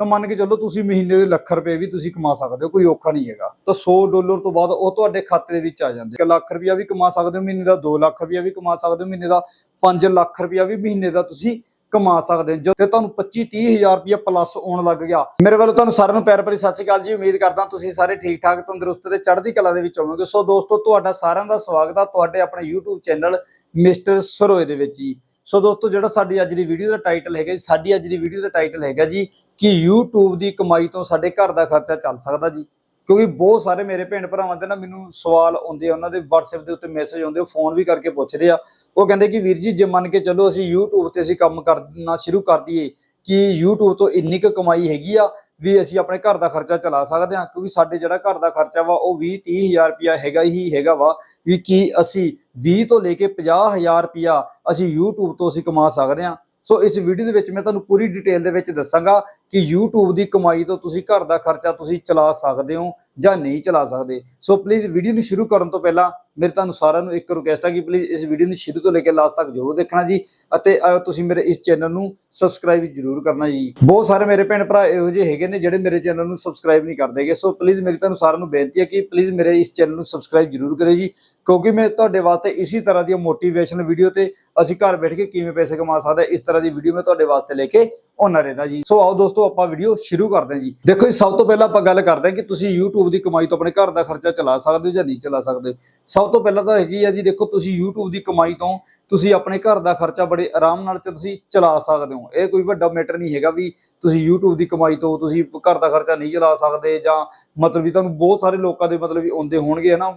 ਤਾਂ ਮੰਨ ਕੇ ਚੱਲੋ ਤੁਸੀਂ ਮਹੀਨੇ ਦੇ ਲੱਖ ਰੁਪਏ ਵੀ ਤੁਸੀਂ ਕਮਾ ਸਕਦੇ ਹੋ, ਕੋਈ ਔਖਾ ਨਹੀਂ ਹੈਗਾ। ਤਾਂ 100 ਡਾਲਰ ਤੋਂ ਬਾਅਦ ਉਹ ਤੁਹਾਡੇ ਖਾਤੇ ਦੇ ਵਿੱਚ ਆ ਜਾਂਦੇ 1 ਲੱਖ ਰੁਪਇਆ ਵੀ ਕਮਾ ਸਕਦੇ ਹੋ ਮਹੀਨੇ ਦਾ 2 ਲੱਖ ਰੁਪਇਆ ਵੀ ਕਮਾ ਸਕਦੇ ਹੋ ਮਹੀਨੇ ਦਾ 5 ਲੱਖ ਰੁਪਇਆ ਵੀ ਮਹੀਨੇ ਦਾ ਤੁਸੀਂ ਕਮਾ ਸਕਦੇ ਹੋ। ਜਦੋਂ ਤੁਹਾਨੂੰ 25 30 ਹਜ਼ਾਰ ਰੁਪਇਆ ਪਲੱਸ ਆਉਣ ਲੱਗ ਗਿਆ, ਮੇਰੇ ਵੱਲੋਂ ਤੁਹਾਨੂੰ ਸਾਰਿਆਂ ਨੂੰ ਪਿਆਰ ਭਰੀ ਸਤਿ ਸ਼੍ਰੀ ਅਕਾਲ ਜੀ। ਉਮੀਦ ਕਰਦਾ ਤੁਸੀਂ ਸਾਰੇ ਠੀਕ ਠਾਕ ਤੰਦਰੁਸਤ ਤੇ ਚੜ੍ਹਦੀ ਕਲਾ ਦੇ ਵਿੱਚ ਹੋਵੋਗੇ। ਸੋ ਦੋਸਤੋ, ਤੁਹਾਡਾ ਸਾਰਿਆਂ ਦਾ ਸਵਾਗਤ ਆ ਤੁਹਾਡੇ ਆਪਣੇ YouTube ਚੈਨਲ ਮਿਸਟਰ ਸਰੋਏ ਦੇ ਵਿੱਚ ਜੀ। ਸੋ ਦੋਸਤੋ, ਜਿਹੜਾ ਸਾਡੀ ਅੱਜ ਦੀ ਵੀਡੀਓ ਦਾ ਟਾਈਟਲ ਹੈਗਾ ਜੀ, ਸਾਡੀ ਅੱਜ ਦੀ ਵੀਡੀਓ ਦਾ ਟਾਈਟਲ ਹੈਗਾ ਜੀ, ਕਿ YouTube ਦੀ ਕਮਾਈ ਤੋਂ ਸਾਡੇ ਘਰ ਦਾ ਖਰਚਾ ਚੱਲ ਸਕਦਾ ਜੀ। ਕਿਉਂਕਿ ਬਹੁਤ ਸਾਰੇ ਮੇਰੇ ਭੈਣ ਭਰਾਵਾਂ ਦੇ ਨਾ ਮੈਨੂੰ ਸਵਾਲ ਆਉਂਦੇ ਆ, ਉਹਨਾਂ ਦੇ WhatsApp ਦੇ ਉੱਤੇ ਮੈਸੇਜ ਆਉਂਦੇ ਉਹ ਫੋਨ ਵੀ ਕਰਕੇ ਪੁੱਛਦੇ ਆ। ਉਹ ਕਹਿੰਦੇ ਕਿ ਵੀਰ ਜੀ, ਜੇ ਮੰਨ ਕੇ ਚੱਲੋ ਅਸੀਂ YouTube ਤੇ ਅਸੀਂ ਕੰਮ ਕਰਨਾ ਸ਼ੁਰੂ ਕਰ ਦਈਏ, ਕਿ YouTube ਤੋਂ ਇੰਨੀ ਕੁ ਕਮਾਈ ਹੈਗੀ ਆ ਵੀ ਅਸੀਂ ਆਪਣੇ ਘਰ ਦਾ ਖਰਚਾ ਚਲਾ ਸਕਦੇ ਹਾਂ, ਕਿਉਂਕਿ ਸਾਡੇ ਜਿਹੜਾ ਘਰ ਦਾ ਖਰਚਾ ਵਾ, ਉਹ 20 30000 ਰੁਪਿਆ ਹੈਗਾ ਹੀ ਹੈਗਾ ਵਾ, ਵੀ ਕੀ ਅਸੀਂ 20 ਤੋਂ ਲੈ ਕੇ 50000 ਰੁਪਿਆ ਅਸੀਂ YouTube ਤੋਂ ਅਸੀਂ ਕਮਾ ਸਕਦੇ ਹਾਂ। ਸੋ ਇਸ ਵੀਡੀਓ ਦੇ ਵਿੱਚ ਮੈਂ ਤੁਹਾਨੂੰ ਪੂਰੀ ਡਿਟੇਲ ਦੇ ਵਿੱਚ ਦੱਸਾਂਗਾ ਕਿ YouTube ਦੀ ਕਮਾਈ ਤੋਂ ਤੁਸੀਂ ਘਰ ਦਾ ਖਰਚਾ ਤੁਸੀਂ ਚਲਾ ਸਕਦੇ ਹੋ ਜਾਂ ਨਹੀਂ ਚਲਾ ਸਕਦੇ। ਸੋ ਪਲੀਜ਼ ਵੀਡੀਓ ਨੂੰ ਸ਼ੁਰੂ ਕਰਨ ਤੋਂ ਪਹਿਲਾਂ ਮੇਰੇ ਤੁਹਾਨੂੰ ਸਾਰਿਆਂ ਨੂੰ ਇੱਕ ਰਿਕੁਐਸਟ ਹੈ ਕਿ ਪਲੀਜ਼ ਇਸ ਵੀਡੀਓ ਨੂੰ ਸ਼ੁਰੂ ਤੋਂ ਲੈ ਕੇ ਲਾਸਟ ਤੱਕ ਜ਼ਰੂਰ ਦੇਖਣਾ ਜੀ ਅਤੇ ਤੁਸੀਂ ਮੇਰੇ ਇਸ ਚੈਨਲ ਨੂੰ ਸਬਸਕ੍ਰਾਈਬ ਜ਼ਰੂਰ ਕਰਨਾ ਜੀ। ਬਹੁਤ ਸਾਰੇ ਮੇਰੇ ਭੈਣ ਭਰਾ ਇਹੋ ਜਿਹੇ ਹੈਗੇ ਨੇ ਜਿਹੜੇ ਮੇਰੇ ਚੈਨਲ ਨੂੰ ਸਬਸਕ੍ਰਾਈਬ ਨਹੀਂ ਕਰਦੇਗੇ ਸੋ ਪਲੀਜ਼ ਮੇਰੀ ਤੁਹਾਨੂੰ ਸਾਰਿਆਂ ਨੂੰ ਬੇਨਤੀ ਹੈ ਕਿ ਪਲੀਜ਼ ਮੇਰੇ ਇਸ ਚੈਨਲ ਨੂੰ ਸਬਸਕ੍ਰਾਈਬ ਜ਼ਰੂਰ ਕਰਿਓ ਜੀ ਕਿਉਂਕਿ ਮੈਂ ਤੁਹਾਡੇ ਵਾਸਤੇ ਇਸੇ ਤਰ੍ਹਾਂ ਦੀਆਂ ਮੋਟੀਵੇਸ਼ਨਲ ਵੀਡੀਓ ਤੇ ਅਸੀਂ ਘਰ ਬੈਠ ਕੇ ਕਿਵੇਂ ਪੈਸੇ ਕਮਾ ਸਕਦੇ ਇਸ ਤਰ੍ਹਾਂ ਦੀ ਵੀਡੀਓ ਮੈਂ ਤੁਹਾਡੇ ਵਾਸਤੇ ਲੈ ਕੇ ਆਉਣਾ ਰਹਿਣਾ ਜੀ। ਸੋ ਆਓ ਦੋਸਤੋ, ਆਪਾਂ ਵੀਡੀਓ ਸ਼ੁਰੂ ਕਰਦੇ ਹਾਂ ਜੀ। ਦੇਖੋ ਜੀ, ਸਭ ਤੋਂ ਪਹਿਲਾਂ ਆਪਾਂ ਗੱਲ ਕਰਦੇ ਹਾਂ ਕਿ ਤੁਸੀਂ YouTube ਦੀ ਕਮਾਈ ਤੋਂ ਆਪਣੇ ਘਰ ਦਾ ਖਰਚਾ ਚਲਾ ਸਕਦੇ ਹੋ ਜਾਂ ਨਹੀਂ ਚਲਾ ਸਕਦੇ। ਸਭ ਤੋਂ ਪਹਿਲਾਂ ਤਾਂ ਹੈਗੀ ਆ ਜੀ, ਦੇਖੋ ਤੁਸੀਂ YouTube ਦੀ ਕਮਾਈ ਤੋਂ ਤੁਸੀਂ ਆਪਣੇ ਘਰ ਦਾ ਖਰਚਾ ਬੜੇ ਆਰਾਮ ਨਾਲ ਤੇ ਤੁਸੀਂ ਚਲਾ ਸਕਦੇ ਹੋ। ਇਹ ਕੋਈ ਵੱਡਾ ਮੈਟਰ ਨਹੀਂ ਹੈਗਾ ਵੀ ਤੁਸੀਂ YouTube ਦੀ ਕਮਾਈ ਤੋਂ ਤੁਸੀਂ ਘਰ ਦਾ ਖਰਚਾ ਨਹੀਂ ਚਲਾ ਸਕਦੇ ਜਾਂ ਮਤਲਬ ਵੀ ਤੁਹਾਨੂੰ ਬਹੁਤ ਸਾਰੇ ਲੋਕਾਂ ਦੇ ਮਤਲਬ ਵੀ ਆਉਂਦੇ ਹੋਣਗੇ, ਹਨਾ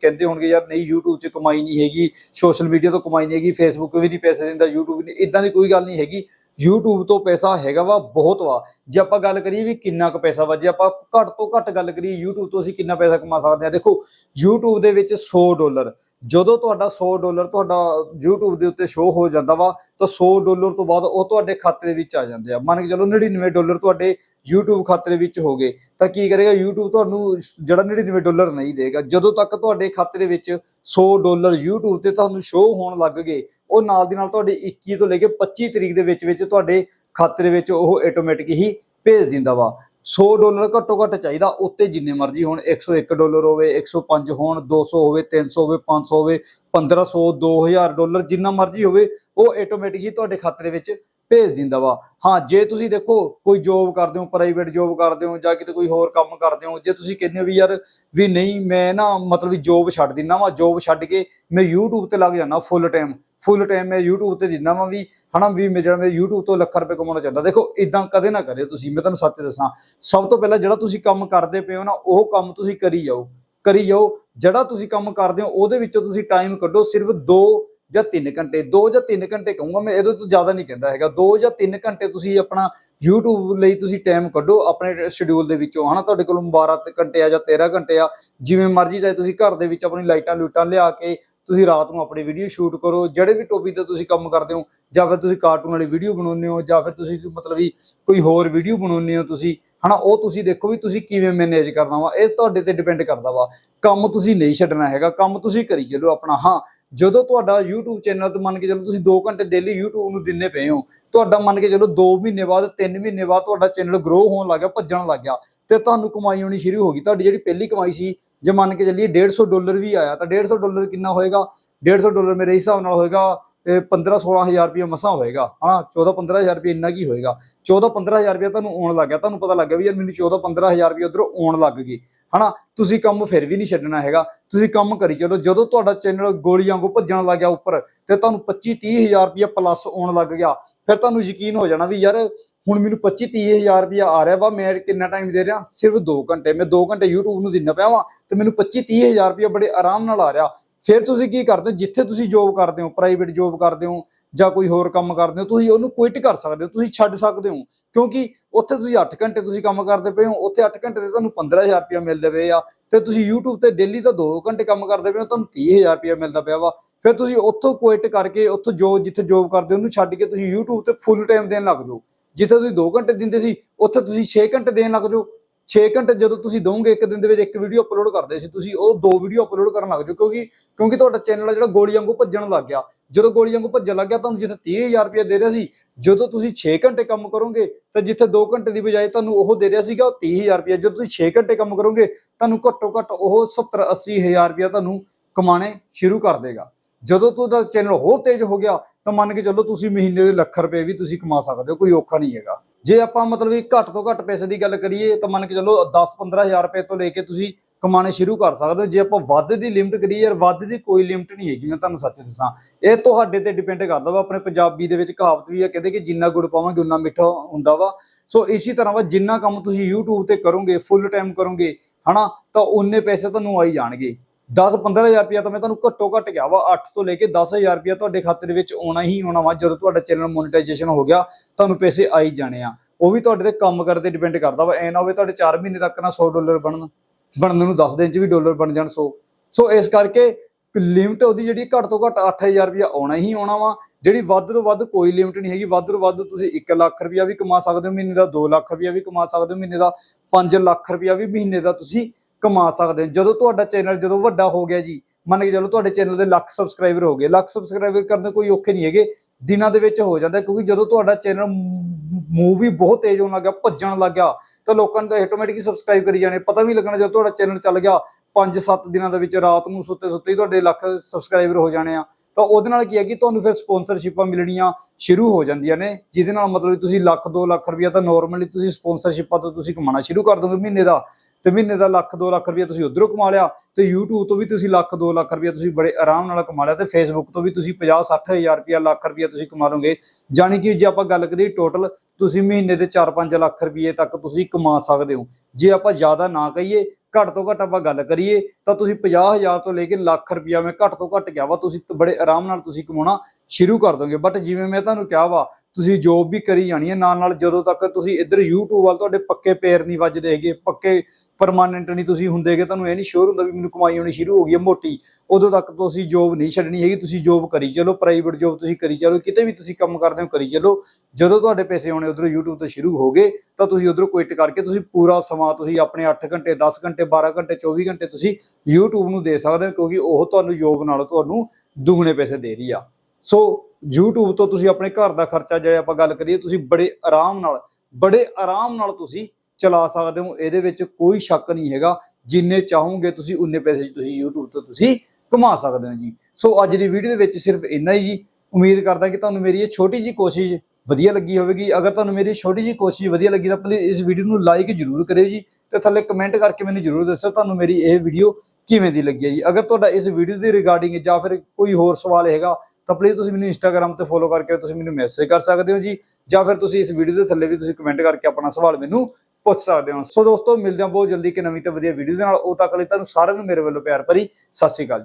ਕਹਿੰਦੇ ਹੋਣਗੇ, ਯਾਰ ਨਹੀਂ, YouTube 'ਚ ਕਮਾਈ ਨਹੀਂ ਹੈਗੀ, ਸੋਸ਼ਲ ਮੀਡੀਆ ਤੋਂ ਕਮਾਈ ਨਹੀਂ ਹੈਗੀ, Facebook ਵੀ ਨਹੀਂ ਪੈਸੇ ਦਿੰਦਾ, YouTube ਵੀ ਨਹੀਂ ਇਦਾਂ ਦੀ ਕੋਈ ਗੱਲ ਨਹੀਂ ਹੈਗੀ। YouTube ਤੋਂ ਪੈਸਾ ਹੈਗਾ ਵਾ, ਬਹੁਤ ਵਾ। ਜੇ ਆਪਾਂ ਗੱਲ ਕਰੀਏ ਵੀ ਕਿੰਨਾ ਕੁ ਪੈਸਾ ਵਾ, ਜੇ ਆਪਾਂ ਘੱਟ ਤੋਂ ਘੱਟ ਗੱਲ ਕਰੀਏ YouTube ਤੋਂ ਅਸੀਂ ਕਿੰਨਾ ਪੈਸਾ ਕਮਾ ਸਕਦੇ ਹਾਂ। ਦੇਖੋ, YouTube ਦੇ ਵਿੱਚ 100 ਡਾਲਰ, ਜਦੋਂ ਤੁਹਾਡਾ 100 ਡਾਲਰ ਤੁਹਾਡਾ YouTube ਦੇ ਉੱਤੇ ਸ਼ੋ ਹੋ ਜਾਂਦਾ ਵਾ, ਤਾਂ 100 ਡਾਲਰ ਤੋਂ ਬਾਅਦ ਉਹ ਤੁਹਾਡੇ ਖਾਤੇ ਦੇ ਵਿੱਚ ਆ ਜਾਂਦੇ ਆ। ਮੰਨ ਕੇ ਚਲੋ 99 ਡਾਲਰ ਤੁਹਾਡੇ YouTube ਖਾਤੇ ਵਿੱਚ ਹੋ ਗਏ, ਤਾਂ ਕੀ ਕਰੇਗਾ YouTube ਤੁਹਾਨੂੰ ਜਿਹੜਾ 99 ਡਾਲਰ ਨਹੀਂ ਦੇਗਾ, ਜਦੋਂ ਤੱਕ ਤੁਹਾਡੇ ਖਾਤੇ ਦੇ ਵਿੱਚ 100 ਡਾਲਰ YouTube ਤੇ ਤੁਹਾਨੂੰ ਸ਼ੋਅ ਹੋਣ ਲੱਗ ਗਏ, ਉਹ ਨਾਲ ਦੀ ਨਾਲ ਤੁਹਾਡੇ 21 ਤੋਂ ਲੈ ਕੇ 25 ਤਰੀਕ ਦੇ ਵਿੱਚ ਵਿੱਚ ਤੁਹਾਡੇ ਖਾਤੇ ਦੇ ਵਿੱਚ ਉਹ ਆਟੋਮੈਟਿਕ ਹੀ ਭੇਜ ਦਿੰਦਾ ਵਾ। 100 ਡਾਲਰ ਘੱਟੋ ਘੱਟ ਚਾਹੀਦਾ, ਉੱਤੇ ਜਿੰਨੇ ਮਰਜ਼ੀ ਹੋਣ 101 ਡਾਲਰ ਹੋਵੇ 105 ਹੋਣ 200 ਹੋਵੇ 300 ਹੋਵੇ 500 ਹੋਵੇ 1500 2000 ਡਾਲਰ ਜਿੰਨਾ ਮਰਜ਼ੀ ਹੋਵੇ, ਉਹ ਆਟੋਮੈਟਿਕ ਹੀ ਤੁਹਾਡੇ ਖਾਤੇ ਦੇ ਵਿੱਚ ਭੇਜ ਦਿੰਦਾ ਵਾ। ਹਾਂ, ਜੇ ਤੁਸੀਂ ਦੇਖੋ, ਕੋਈ ਜੋਬ ਕਰਦੇ ਹੋ ਪ੍ਰਾਈਵੇਟ ਜੋਬ ਕਰਦੇ ਹੋ ਜਾਂ ਕਿਤੇ ਕੋਈ ਹੋਰ ਕੰਮ ਕਰਦੇ ਹੋ, ਜੇ ਤੁਸੀਂ ਕਹਿੰਦੇ ਹੋ ਵੀ ਯਾਰ ਵੀ ਨਹੀਂ, ਮੈਂ ਨਾ ਮਤਲਬ ਵੀ ਜੋਬ ਛੱਡ ਦਿੰਨਾ ਵਾ ਜੋਬ ਛੱਡ ਕੇ ਮੈਂ YouTube ਤੇ ਲੱਗ ਜਾਣਾ ਫੁੱਲ ਟਾਈਮ ਫੁੱਲ ਟਾਈਮ ਮੈਂ YouTube ਤੇ ਦਿੰਦਾ ਵਾ ਵੀ, ਹਨਾ, ਵੀ ਮੈਂ ਜਿਹੜਾ ਮੈਂ YouTube ਤੋਂ ਲੱਖ ਰੁਪਏ ਕਮਾਉਣਾ ਚਾਹੁੰਦਾ। ਦੇਖੋ ਇਦਾਂ ਕਦੇ ਨਾ ਕਰਿਓ ਤੁਸੀਂ, ਮੈਂ ਤੁਹਾਨੂੰ ਸੱਚ ਦੱਸਾਂ। ਸਭ ਤੋਂ ਪਹਿਲਾਂ ਜਿਹੜਾ ਤੁਸੀਂ ਕੰਮ ਕਰਦੇ ਪਏ ਹੋ ਨਾ, ਉਹ ਕੰਮ ਤੁਸੀਂ ਕਰੀ ਜਾਓ। ਕਰੀ ਜਾਓ, ਜਿਹੜਾ ਤੁਸੀਂ ਕੰਮ ਕਰਦੇ ਹੋ, ਉਹਦੇ ਵਿੱਚੋਂ ਤੁਸੀਂ ਟਾਈਮ ਕੱਢੋ ਸਿਰਫ 2 ਜਾਂ 3 ਘੰਟੇ 2 ਜਾਂ 3 ਘੰਟੇ ਕਹੂੰਗਾ ਮੈਂ, ਇਹਦੇ ਤੋਂ ਜ਼ਿਆਦਾ ਨਹੀਂ ਕਹਿੰਦਾ ਹੈਗਾ। 2 ਜਾਂ 3 ਘੰਟੇ ਤੁਸੀਂ ਆਪਣਾ YouTube ਲਈ ਤੁਸੀਂ ਟਾਈਮ ਕੱਢੋ, ਆਪਣੇ ਸ਼ਡਿਊਲ ਦੇ ਵਿੱਚੋਂ। ਹਨਾ, ਤੁਹਾਡੇ ਕੋਲ 12 ਘੰਟੇ ਆ ਜਾਂ 13 ਘੰਟੇ ਆ, ਜਿਵੇਂ ਮਰਜ਼ੀ ਚਾਹੇ ਤੁਸੀਂ ਘਰ ਦੇ ਵਿੱਚ ਆਪਣੀ ਲਾਈਟਾਂ ਲੂਟਾਂ ਲਿਆ ਕੇ ਤੁਸੀਂ ਰਾਤ ਨੂੰ ਆਪਣੀ ਵੀਡੀਓ ਸ਼ੂਟ ਕਰੋ, ਜਿਹੜੇ ਵੀ ਟੌਪਿਕ ਤੇ ਤੁਸੀਂ ਕੰਮ ਕਰਦੇ ਹੋ, ਜਾਂ ਫਿਰ ਤੁਸੀਂ ਕਾਰਟੂਨ ਵਾਲੀ ਵੀਡੀਓ ਬਣਾਉਂਦੇ ਹੋ, ਜਾਂ ਫਿਰ ਤੁਸੀਂ ਮਤਲਬ ਵੀ ਕੋਈ ਹੋਰ ਵੀਡੀਓ ਬਣਾਉਂਦੇ ਹੋ ਤੁਸੀਂ, ਹਨਾ, ਉਹ ਤੁਸੀਂ ਦੇਖੋ ਵੀ ਤੁਸੀਂ ਕਿਵੇਂ ਮੈਨੇਜ ਕਰਨਾ ਵਾ। ਇਹ ਤੁਹਾਡੇ ਤੇ ਡਿਪੈਂਡ ਕਰਦਾ ਵਾ। ਕੰਮ ਤੁਸੀਂ ਨਹੀਂ ਛੱਡਣਾ ਹੈਗਾ, ਕੰਮ ਤੁਸੀਂ ਕਰੀ ਚੱਲੋ ਆਪਣਾ। ਹਾਂ ਜਦੋਂ ਤੁਹਾਡਾ YouTube ਚੈਨਲ ਤੇ ਮੰਨ ਕੇ ਚੱਲੋ ਤੁਸੀਂ 2 ਘੰਟੇ ਡੇਲੀ YouTube ਨੂੰ ਦਿੰਨੇ ਪਏ ਹੋ, ਤੁਹਾਡਾ ਮੰਨ ਕੇ ਚੱਲੋ 2 ਮਹੀਨੇ ਬਾਅਦ 3 ਮਹੀਨੇ ਬਾਅਦ ਤੁਹਾਡਾ ਚੈਨਲ ਗਰੋ ਹੋਣ ਲੱਗ ਗਿਆ, ਭੱਜਣ ਲੱਗ ਗਿਆ, ਤੇ ਤੁਹਾਨੂੰ ਕਮਾਈ ਹੋਣੀ ਸ਼ੁਰੂ ਹੋ ਗਈ। ਤੁਹਾਡੀ ਜਿਹੜੀ ਪਹਿਲੀ ਕਮਾਈ ਸੀ, ਜੇ ਮੰਨ ਕੇ ਚੱਲੀਏ 150 ਡਾਲਰ ਵੀ ਆਇਆ, ਤਾਂ 150 ਡਾਲਰ ਕਿੰਨਾ ਹੋਏਗਾ? 150 ਡਾਲਰ ਮੇਰੇ ਹਿਸਾਬ ਨਾਲ ਹੋਏਗਾ 15 16000 ਰੁਪਏ ਮਸਾਂ ਹੋਏਗਾ ਹਾਂ 14 15000 ਰੁਪਏ ਇੰਨਾ ਕੀ ਹੋਏਗਾ? 14 15000 ਰੁਪਏ ਤੁਹਾਨੂੰ ਆਉਣ ਲੱਗ ਗਿਆ, ਤੁਹਾਨੂੰ ਪਤਾ ਲੱਗ ਗਿਆ ਵੀ ਯਾਰ ਮੈਨੂੰ 14 15000 ਰੁਪਏ ਉਧਰੋਂ ਆਉਣ ਲੱਗ ਗਏ, ਹਨਾ? ਤੁਸੀਂ ਕੰਮ ਫਿਰ ਵੀ ਨਹੀਂ ਛੱਡਣਾ ਹੈਗਾ, ਤੁਸੀਂ ਕੰਮ ਕਰੀ ਚਲੋ, ਜਦੋਂ ਤੁਹਾਡਾ ਚੈਨਲ ਗੋਲੀ ਵਾਂਗੂ ਭੱਜਣ ਲੱਗ ਗਿਆ ਉੱਪਰ, ਤੇ ਤੁਹਾਨੂੰ 25 30000 ਰੁਪਏ ਪਲੱਸ ਆਉਣ ਲੱਗ ਗਿਆ, ਫਿਰ ਤੁਹਾਨੂੰ ਯਕੀਨ ਹੋ ਜਾਣਾ ਵੀ ਯਾਰ ਹੁਣ ਮੈਨੂੰ 25 30000 ਰੁਪਏ ਆ ਰਿਹਾ, ਵਾ, ਮੈਂ ਕਿੰਨਾ ਟਾਈਮ ਦੇ ਰਿਹਾ? ਸਿਰਫ 2 ਘੰਟੇ, ਮੈਂ 2 ਘੰਟੇ YouTube ਨੂੰ ਦਿੰਨਾ ਪਿਆ ਵਾਂ, ਤੇ ਮੈਨੂੰ 25 30000 ਰੁਪਏ ਬੜੇ ਆਰਾਮ ਨਾਲ ਆ ਰਿਹਾ। ਫਿਰ ਤੁਸੀਂ ਕੀ ਕਰਦੇ ਹੋ? ਜਿੱਥੇ ਤੁਸੀਂ ਜੋਬ ਕਰਦੇ ਹੋ ਪ੍ਰਾਈਵੇਟ ਜੋਬ ਕਰਦੇ ਹੋ ਜਾਂ ਕੋਈ ਹੋਰ ਕੰਮ ਕਰਦੇ ਹੋ, ਤੁਸੀਂ ਉਹਨੂੰ ਕੁਇਟ ਕਰ ਸਕਦੇ ਹੋ, ਤੁਸੀਂ ਛੱਡ ਸਕਦੇ ਹੋ। ਕਿਉਂਕਿ ਉੱਥੇ ਤੁਸੀਂ 8 ਘੰਟੇ ਤੁਸੀਂ ਕੰਮ ਕਰਦੇ ਪਏ ਹੋ, ਉੱਥੇ 8 ਘੰਟੇ ਤੇ ਤੁਹਾਨੂੰ 15000 ਰੁਪਏ ਮਿਲਦੇ ਪਏ ਆ। ਤੇ ਤੁਸੀਂ YouTube ਤੇ ਡੇਲੀ ਤਾਂ 2 ਘੰਟੇ ਕੰਮ ਕਰਦੇ ਪਏ ਹੋ, ਤੁਹਾਨੂੰ 30000 ਰੁਪਏ ਮਿਲਦਾ ਪਿਆ ਵਾ। ਫਿਰ ਤੁਸੀਂ ਉੱਥੋਂ ਕੁਇਟ ਕਰਕੇ ਉੱਥੋਂ ਜੋ ਜਿੱਥੇ ਜੋਬ ਕਰਦੇ ਹੋ, ਉਹਨੂੰ ਛੱਡ ਕੇ ਤੁਸੀਂ YouTube ਤੇ ਫੁੱਲ ਟਾਈਮ ਦੇਣ ਲੱਗ ਜਾਓ। ਜਿੱਥੇ ਤੁਸੀਂ 2 ਘੰਟੇ ਦਿੰਦੇ ਸੀ, ਉੱਥੇ ਤੁਸੀਂ 6 ਘੰਟੇ ਦੇਣ ਲੱਗ ਜਾਓ। 6 ਘੰਟੇ ਜਦੋਂ ਤੁਸੀਂ ਦੋਗੇ ਇੱਕ ਦਿਨ ਦੇ ਵਿੱਚ ਇੱਕ ਵੀਡੀਓ ਅਪਲੋਡ ਕਰਦੇ ਸੀ, ਤੁਸੀਂ ਉਹ ਦੋ ਵੀਡੀਓ ਅਪਲੋਡ ਕਰਨ ਲੱਗ ਜਾਓ, ਕਿਉਂਕਿ ਕਿਉਂਕਿ ਤੁਹਾਡਾ ਚੈਨਲ ਆ ਜਿਹੜਾ ਗੋਲੀ ਵਾਂਗੂ ਭੱਜਣ ਲੱਗ ਗਿਆ। ਜਦੋਂ ਗੋਲੀ ਵਾਂਗੂ ਭੱਜਣ ਲੱਗ ਗਿਆ, ਤੁਹਾਨੂੰ ਜਿੱਥੇ 30000 ਰੁਪਏ ਦੇ ਰਿਹਾ ਸੀ, ਜਦੋਂ ਤੁਸੀਂ 6 ਘੰਟੇ ਕੰਮ ਕਰੋਗੇ, ਤਾਂ ਜਿੱਥੇ 2 ਘੰਟੇ ਦੀ ਬਜਾਏ ਤੁਹਾਨੂੰ ਉਹ ਦੇ ਰਿਹਾ ਸੀਗਾ, ਉਹ 30000 ਰੁਪਏ ਜਦੋਂ ਤੁਸੀਂ 6 ਘੰਟੇ ਕੰਮ ਕਰੋਗੇ, ਤੁਹਾਨੂੰ ਘੱਟੋ ਘੱਟ ਉਹ 70 80000 ਰੁਪਏ ਤੁਹਾਨੂੰ ਕਮਾਣੇ ਸ਼ੁਰੂ ਕਰ ਦੇਗਾ। ਜਦੋਂ ਤੁਹਾਡਾ ਚੈਨਲ ਹੋਰ ਤੇਜ਼ ਹੋ ਗਿਆ, ਤਾਂ ਮੰਨ ਕੇ ਚੱਲੋ ਤੁਸੀਂ ਮਹੀਨੇ ਦੇ ਲੱਖ ਰੁਪਏ ਵੀ ਤੁਸੀਂ ਕਮਾ ਸਕਦੇ ਹੋ, ਕੋਈ ਔਖਾ ਨਹੀਂ ਹੈਗਾ। ਜੇ ਆਪਾਂ ਮਤਲਬ ਕਿ ਘੱਟ ਤੋਂ ਘੱਟ ਪੈਸੇ ਦੀ ਗੱਲ ਕਰੀਏ ਤਾਂ ਮੰਨ ਕੇ ਚੱਲੋ 10-15000 ਰੁਪਏ ਤੋਂ ਲੈ ਕੇ ਤੁਸੀਂ ਕਮਾਣੇ ਸ਼ੁਰੂ ਕਰ ਸਕਦੇ ਹੋ। ਜੇ ਆਪਾਂ ਵੱਧ ਦੀ ਲਿਮਟ ਕਰੀਏ ਯਾਰ, ਵੱਧ ਦੀ ਕੋਈ ਲਿਮਟ ਨਹੀਂ ਹੈਗੀ, ਮੈਂ ਤੁਹਾਨੂੰ ਸੱਚ ਦੱਸਾਂ। ਇਹ ਤੁਹਾਡੇ ਤੇ ਡਿਪੈਂਡ ਕਰਦਾ ਵਾ, ਆਪਣੇ ਪੰਜਾਬੀ ਦੇ ਵਿੱਚ ਕਹਾਵਤ ਵੀ ਆ, ਕਹਿੰਦੇ ਕਿ ਜਿੰਨਾ ਗੁੜ ਪਾਵਾਂਗੇ, ਉਨਾ ਮਿੱਠਾ ਹੁੰਦਾ ਵਾ। ਸੋ ਇਸੇ ਤਰ੍ਹਾਂ ਵਾ, ਜਿੰਨਾ ਕੰਮ ਤੁਸੀਂ YouTube ਤੇ ਕਰੋਗੇ ਫੁੱਲ ਟਾਈਮ ਕਰੋਗੇ, ਹਨਾ, ਤਾਂ ਉਨੇ ਪੈਸੇ ਤੁਹਾਨੂੰ ਆਈ ਜਾਣਗੇ। 10-15000 ਰੁਪਇਆ ਤਾਂ ਮੈਂ ਤੁਹਾਨੂੰ ਘੱਟੋ ਘੱਟ ਗਿਆ ਵਾ 8 ਤੋਂ ਲੈ ਕੇ 10000 ਰੁਪਇਆ ਤੁਹਾਡੇ ਖਾਤੇ ਦੇ ਵਿੱਚ ਆਉਣਾ ਹੀ ਆਉਣਾ ਵਾ, ਜਦੋਂ ਤੁਹਾਡਾ ਚੈਨਲ ਮੋਨੇਟਾਈਜੇਸ਼ਨ ਹੋ ਗਿਆ, ਤੁਹਾਨੂੰ ਪੈਸੇ ਆਈ ਜਾਣੇ ਆ। ਉਹ ਵੀ ਤੁਹਾਡੇ ਤੇ ਕੰਮ ਕਰਦੇ ਡਿਪੈਂਡ ਕਰਦਾ ਵਾ, ਐ ਨਾ ਹੋਵੇ ਤੁਹਾਡੇ 4 ਮਹੀਨੇ ਤੱਕ ਨਾ 100 ਡਾਲਰ ਬਣਨ ਬਣਨ ਨੂੰ 10 ਦਿਨ ਚ ਵੀ ਡਾਲਰ ਬਣ ਜਾਣ 100 ਸੋ ਇਸ ਕਰਕੇ ਲਿਮਟ ਉਹਦੀ ਜਿਹੜੀ ਘੱਟ ਤੋਂ ਘੱਟ 8000 ਰੁਪਇਆ ਆਉਣਾ ਹੀ ਆਉਣਾ ਵਾ, ਜਿਹੜੀ ਵੱਧ ਤੋਂ ਵੱਧ ਕੋਈ ਲਿਮਟ ਨਹੀਂ ਹੈਗੀ, ਵੱਧ ਤੋਂ ਵੱਧ ਤੁਸੀਂ 1 ਲੱਖ ਰੁਪਇਆ ਵੀ ਕਮਾ ਸਕਦੇ ਹੋ ਮਹੀਨੇ ਦਾ 2 ਲੱਖ ਰੁਪਇਆ ਵੀ ਕਮਾ ਸਕਦੇ ਹੋ ਮਹੀਨੇ ਦਾ 5 ਲੱਖ ਰੁਪਇਆ ਵੀ ਮਹੀਨੇ ਦਾ ਤੁਸੀਂ ਕਮਾ ਸਕਦੇ ਹੋ। ਜਦੋਂ ਤੁਹਾਡਾ ਚੈਨਲ ਜਦੋਂ ਵੱਡਾ ਹੋ ਗਿਆ ਜੀ, ਮੰਨ ਕੇ ਚਲੋ ਤੁਹਾਡੇ ਚੈਨਲ ਦੇ ਲੱਖ ਸਬਸਕ੍ਰਾਈਬਰ ਹੋ ਗਏ। ਲੱਖ ਸਬਸਕ੍ਰਾਈਬਰ ਕਰਨ ਕੋਈ ਔਖੇ ਨਹੀਂ ਹੈਗੇ। ਦਿਨਾਂ ਦੇ ਵਿੱਚ ਹੋ ਜਾਂਦਾ ਕਿਉਂਕਿ ਜਦੋਂ ਤੁਹਾਡਾ ਚੈਨਲ ਮੂਵ ਬਹੁਤ ਤੇਜ਼ ਹੋਣ ਲੱਗਾ, ਭੱਜਣ ਲੱਗਾ ਤਾਂ ਲੋਕਾਂ ਨੇ ਤਾਂ ਆਟੋਮੈਟਿਕ ਸਬਸਕ੍ਰਾਈਬ ਕਰੀ ਜਾਣੇ। ਪਤਾ ਵੀ ਲੱਗਣਾ ਜਦੋਂ ਤੁਹਾਡਾ ਚੈਨਲ ਚੱਲ ਗਿਆ 5-7 ਦਿਨਾਂ ਦੇ ਵਿੱਚ ਰਾਤ ਨੂੰ ਸੁੱਤੇ ਸੁੱਤੇ ਹੀ ਤੁਹਾਡੇ ਲੱਖ ਸਬਸਕ੍ਰਾਈਬਰ ਹੋ ਜਾਣੇ ਆ। ਤਾਂ ਉਹਦੇ ਨਾਲ ਕੀ ਹੈ ਕਿ ਤੁਹਾਨੂੰ ਫਿਰ ਸਪਾਂਸਰਸ਼ਿਪਾਂ ਮਿਲਣੀਆਂ ਸ਼ੁਰੂ ਹੋ ਜਾਂਦੀਆਂ ਨੇ, ਜਿਹਦੇ ਨਾਲ ਮਤਲਬ ਤੁਸੀਂ ਲੱਖ 2 ਲੱਖ ਰੁਪਇਆ ਤਾਂ ਨਾਰਮਲੀ ਤੁਸੀਂ ਸਪਾਂਸਰਸ਼ਿਪਾਂ ਤੋਂ ਤੁਸੀਂ ਕਮਾਉਣਾ ਸ਼ੁਰੂ ਕਰ ਦੋਗੇ ਮਹੀਨੇ ਦਾ। ਤੇ ਮਹੀਨੇ ਦਾ ਲੱਖ 2 ਲੱਖ ਰੁਪਇਆ ਤੁਸੀਂ ਉਧਰੋਂ ਕਮਾ ਲਿਆ ਤੇ YouTube ਤੋਂ ਵੀ ਤੁਸੀਂ ਲੱਖ 2 ਲੱਖ ਰੁਪਇਆ ਤੁਸੀਂ ਬੜੇ ਆਰਾਮ ਨਾਲ ਕਮਾ ਲਿਆ ਤੇ Facebook ਤੋਂ ਵੀ ਤੁਸੀਂ 50 60000 ਰੁਪਇਆ ਲੱਖ ਰੁਪਇਆ ਤੁਸੀਂ ਕਮਾ ਲਓਗੇ। ਜਾਣੀ ਕਿ ਜੇ ਆਪਾਂ ਗੱਲ ਕਰੀਏ ਟੋਟਲ ਤੁਸੀਂ ਮਹੀਨੇ ਦੇ 4-5 ਲੱਖ ਰੁਪਏ ਤੱਕ ਤੁਸੀਂ ਕਮਾ ਸਕਦੇ ਹੋ। ਜੇ ਆਪਾਂ ਜ਼ਿਆਦਾ ਨਾ ਕਹੀਏ, ਘੱਟ ਤੋਂ ਘੱਟ ਆਪਾਂ ਗੱਲ ਕਰੀਏ, ਤਾਂ ਤੁਸੀਂ 50000 ਤੋਂ ਲੈ ਕੇ ਲੱਖ ਰੁਪਇਆ ਮੈਂ ਘੱਟ ਤੋਂ ਘੱਟ ਗਿਆ ਵਾ, ਤੁਸੀਂ ਬੜੇ ਆਰਾਮ ਨਾਲ ਤੁਸੀਂ ਕਮਾਉਣਾ ਸ਼ੁਰੂ ਕਰ ਦੋਗੇ। ਬਟ ਜਿਵੇਂ ਮੈਂ ਤੁਹਾਨੂੰ ਕਿਹਾ ਵਾ ਤੁਸੀਂ ਜੋਬ ਵੀ ਕਰੀ ਜਾਣੀ ਹੈ ਨਾਲ ਨਾਲ ਜਦੋਂ ਤੱਕ ਤੁਸੀਂ ਇੱਧਰ YouTube ਵੱਲ ਤੁਹਾਡੇ ਪੱਕੇ ਪੈਰ ਨਹੀਂ ਵੱਜਦੇ ਹੈਗੇ, ਪੱਕੇ ਪਰਮਾਨੈਂਟ ਨਹੀਂ ਤੁਸੀਂ ਹੁੰਦੇਗੇ ਤੁਹਾਨੂੰ ਇਹ ਨਹੀਂ ਸ਼ੋਰ ਹੁੰਦਾ ਵੀ ਮੈਨੂੰ ਕਮਾਈ ਆਉਣੀ ਸ਼ੁਰੂ ਹੋ ਗਈ ਹੈ ਮੋਟੀ। ਉਦੋਂ ਤੱਕ ਤੁਸੀਂ ਜੋਬ ਨਹੀਂ ਛੱਡਣੀ ਹੈਗੀ, ਤੁਸੀਂ ਜੋਬ ਕਰੀ ਚਲੋ ਪ੍ਰਾਈਵੇਟ ਜੋਬ ਤੁਸੀਂ ਕਰੀ ਚਲੋ, ਕਿਤੇ ਵੀ ਤੁਸੀਂ ਕੰਮ ਕਰਦੇ ਹੋ ਕਰੀ ਚਲੋ। ਜਦੋਂ ਤੁਹਾਡੇ ਪੈਸੇ ਆਉਣੇ ਉਧਰੋਂ YouTube ਤੋਂ ਸ਼ੁਰੂ ਹੋ ਗਏ, ਤਾਂ ਤੁਸੀਂ ਉਧਰੋਂ ਕੁਇਟ ਕਰਕੇ ਤੁਸੀਂ ਪੂਰਾ ਸਮਾਂ ਤੁਸੀਂ ਆਪਣੇ 8 ਘੰਟੇ 10 ਘੰਟੇ 12 ਘੰਟੇ 24 ਘੰਟੇ ਤੁਸੀਂ YouTube ਨੂੰ ਦੇ ਸਕਦੇ ਹੋ, ਕਿਉਂਕਿ ਉਹ ਤੁਹਾਨੂੰ ਜੋਬ ਨਾਲੋਂ ਤੁਹਾਨੂੰ ਦੁੱਗਣੇ ਪੈਸੇ ਦੇ ਰਹੀ ਆ। ਸੋ YouTube ਤੋਂ ਤੁਸੀਂ ਆਪਣੇ ਘਰ ਦਾ ਖਰਚਾ ਜੇ ਆਪਾਂ ਗੱਲ ਕਰੀਏ, ਤੁਸੀਂ ਬੜੇ ਆਰਾਮ ਨਾਲ, ਬੜੇ ਆਰਾਮ ਨਾਲ ਤੁਸੀਂ ਚਲਾ ਸਕਦੇ ਹੋ। ਇਹਦੇ ਵਿੱਚ ਕੋਈ ਸ਼ੱਕ ਨਹੀਂ ਹੈਗਾ। ਜਿੰਨੇ ਚਾਹੋਗੇ ਤੁਸੀਂ, ਉਨੇ ਪੈਸੇ ਤੁਸੀਂ YouTube ਤੋਂ ਤੁਸੀਂ ਕਮਾ ਸਕਦੇ ਹੋ ਜੀ। ਸੋ ਅੱਜ ਦੀ ਵੀਡੀਓ ਦੇ ਵਿੱਚ ਸਿਰਫ ਇੰਨਾ ਹੀ ਜੀ। ਉਮੀਦ ਕਰਦਾ ਕਿ ਤੁਹਾਨੂੰ ਮੇਰੀ ਇਹ ਛੋਟੀ ਜੀ ਕੋਸ਼ਿਸ਼ ਵਧੀਆ ਲੱਗੀ ਹੋਵੇਗੀ। ਅਗਰ ਤੁਹਾਨੂੰ ਮੇਰੀ ਛੋਟੀ ਜੀ ਕੋਸ਼ਿਸ਼ ਵਧੀਆ ਲੱਗੀ ਤਾਂ ਪਲੀਜ਼ ਇਸ ਵੀਡੀਓ ਨੂੰ ਲਾਈਕ ਜਰੂਰ ਕਰਿਓ ਜੀ ਤੇ ਥੱਲੇ ਕਮੈਂਟ ਕਰਕੇ ਮੈਨੂੰ ਜਰੂਰ ਦੱਸੋ ਤੁਹਾਨੂੰ ਮੇਰੀ ਇਹ ਵੀਡੀਓ ਕਿਵੇਂ ਦੀ ਲੱਗੀ ਹੈ ਜੀ। ਅਗਰ ਤੁਹਾਡਾ ਇਸ ਵੀਡੀਓ ਦੇ ਰਿਗਾਰਡਿੰਗ ਜਾਂ ਫਿਰ ਕੋਈ ਹੋਰ ਸਵਾਲ ਹੈਗਾ ਤਾਂ ਪਲੀਜ਼ ਤੁਸੀਂ ਮੈਨੂੰ ਇੰਸਟਾਗ੍ਰam ਤੇ ਫੋਲੋ ਕਰਕੇ ਤੁਸੀਂ ਮੈਨੂੰ ਮੈਸੇਜ ਕਰ ਸਕਦੇ ਹੋ ਜੀ, ਜਾਂ ਫਿਰ ਤੁਸੀਂ ਇਸ ਵੀਡੀਓ ਦੇ ਥੱਲੇ ਵੀ ਤੁਸੀਂ ਕਮੈਂਟ ਕਰਕੇ ਆਪਣਾ ਸਵਾਲ ਮੈਨੂੰ ਪੁੱਛ ਸਕਦੇ ਹੋ। ਸੋ ਦੋਸਤੋ, ਮਿਲਦੇ ਹਾਂ ਬਹੁਤ ਜਲਦੀ ਇੱਕ ਨਵੀਂ ਤੇ ਵਧੀਆ ਵੀਡੀਓ ਦੇ ਨਾਲ। ਉਹ ਤੱਕ ਲਈ ਤੁਹਾਨੂੰ ਸਾਰਿਆਂ ਨੂੰ ਮੇਰੇ ਵੱਲੋਂ ਪਿਆਰ ਭਰੀ ਸਤਿ ਸ਼੍ਰੀ ਅਕਾਲ ਜੀ।